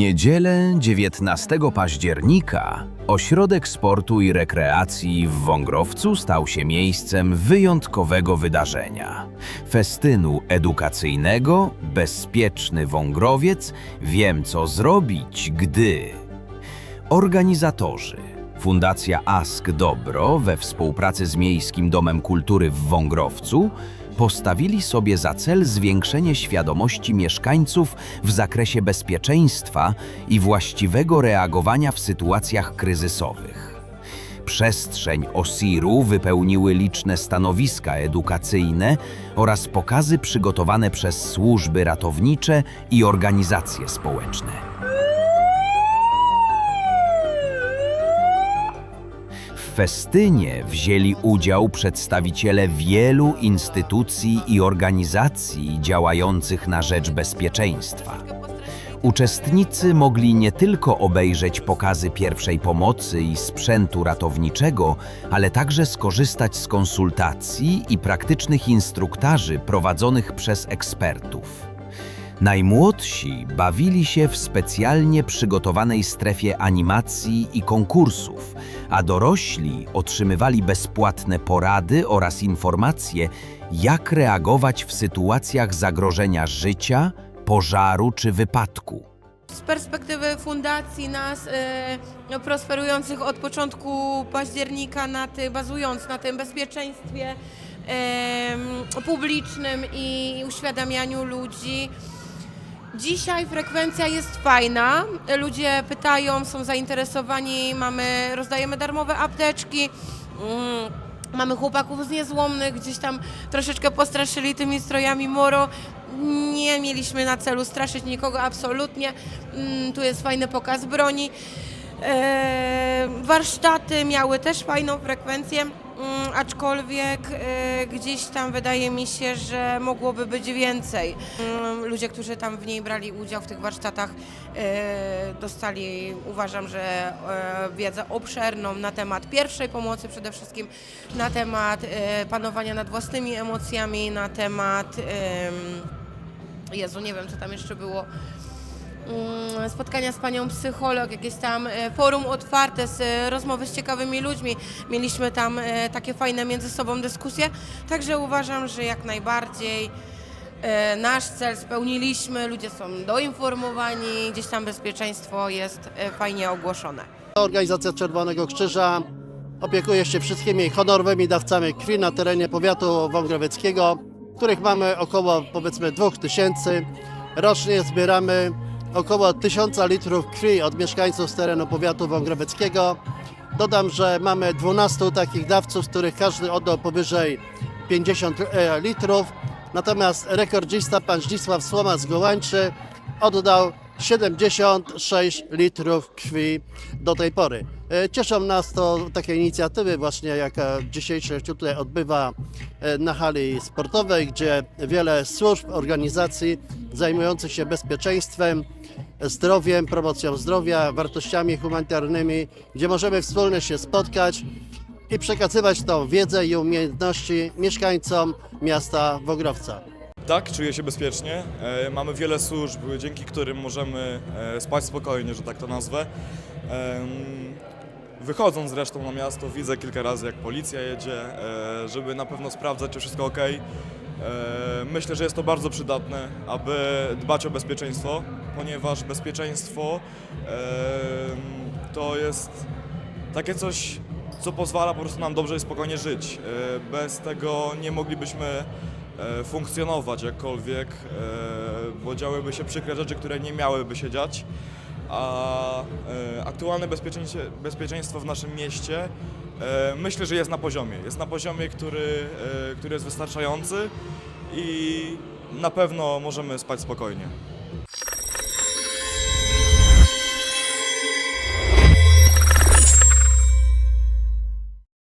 niedzielę 19 października ośrodek sportu i rekreacji w Wągrowcu stał się miejscem wyjątkowego wydarzenia. Festynu edukacyjnego Bezpieczny Wągrowiec Wiem co zrobić, gdy... Organizatorzy. Fundacja Ask Dobro we współpracy z Miejskim Domem Kultury w Wągrowcu postawili sobie za cel zwiększenie świadomości mieszkańców w zakresie bezpieczeństwa i właściwego reagowania w sytuacjach kryzysowych. Przestrzeń Osiru wypełniły liczne stanowiska edukacyjne oraz pokazy przygotowane przez służby ratownicze i organizacje społeczne. Festynie wzięli udział przedstawiciele wielu instytucji i organizacji działających na rzecz bezpieczeństwa. Uczestnicy mogli nie tylko obejrzeć pokazy pierwszej pomocy i sprzętu ratowniczego, ale także skorzystać z konsultacji i praktycznych instruktarzy prowadzonych przez ekspertów. Najmłodsi bawili się w specjalnie przygotowanej strefie animacji i konkursów, a dorośli otrzymywali bezpłatne porady oraz informacje, jak reagować w sytuacjach zagrożenia życia, pożaru czy wypadku. Z perspektywy fundacji nas e, prosperujących od początku października na ty, bazując na tym bezpieczeństwie em, publicznym i uświadamianiu ludzi. Dzisiaj frekwencja jest fajna. Ludzie pytają, są zainteresowani, mamy, rozdajemy darmowe apteczki. Mm, Mamy chłopaków z niezłomnych, gdzieś tam troszeczkę postraszyli tymi strojami Moro. Nie mieliśmy na celu straszyć nikogo absolutnie. Mm, Tu jest fajny pokaz broni. E, warsztaty miały też fajną frekwencję, mm, aczkolwiek e, gdzieś tam wydaje mi się, że mogłoby być więcej. Mm, ludzie, którzy tam w niej brali udział w tych warsztatach, e, dostali, uważam, że e, wiedzę obszerną na temat pierwszej pomocy, przede wszystkim na temat e, panowania nad własnymi emocjami, na temat. em, Jezu, nie wiem, co tam jeszcze było spotkania z panią psycholog, jakieś tam e, forum otwarte, z, e, rozmowy z ciekawymi ludźmi. Mieliśmy tam e, takie fajne między sobą dyskusje, także uważam, że jak najbardziej nasz cel spełniliśmy, ludzie są doinformowani, gdzieś tam bezpieczeństwo jest fajnie ogłoszone. Organizacja Czerwonego Krzyża opiekuje się wszystkimi honorowymi dawcami krwi na terenie powiatu wągrowieckiego, których mamy około powiedzmy 2000. Rocznie zbieramy około 1000 litrów krwi od mieszkańców z terenu powiatu wągrowieckiego. Dodam, że mamy 12 takich dawców, z których każdy oddał powyżej 50 e, litrów. Natomiast rekordzista pan Zdzisław Słoma z Gołańczy oddał 76 litrów krwi do tej pory. E, Cieszą nas to takie inicjatywy właśnie jak e, dzisiejsze się tutaj odbywa e, na hali sportowej, gdzie wiele służb, organizacji zajmujących się bezpieczeństwem, zdrowiem, promocją zdrowia, wartościami humanitarnymi, gdzie możemy wspólnie się spotkać i przekazywać tą wiedzę i umiejętności mieszkańcom miasta Wogrowca. Tak, czuję się bezpiecznie. E, Mamy wiele służb, dzięki którym możemy e, spać spokojnie, że tak to nazwę. Wychodząc zresztą na miasto, widzę kilka razy, jak policja jedzie, e, żeby na pewno sprawdzać, czy wszystko ok. Myślę, że jest to bardzo przydatne, aby dbać o bezpieczeństwo, ponieważ bezpieczeństwo to jest takie coś, co pozwala po prostu nam dobrze i spokojnie żyć. Bez tego nie moglibyśmy funkcjonować jakkolwiek, e, bo działyby się przykre rzeczy, które nie miałyby się dziać. A e, aktualne bezpieczeństwo, w naszym mieście e, myślę, że jest na poziomie. Jest na poziomie, który, e, który jest wystarczający i na pewno możemy spać spokojnie.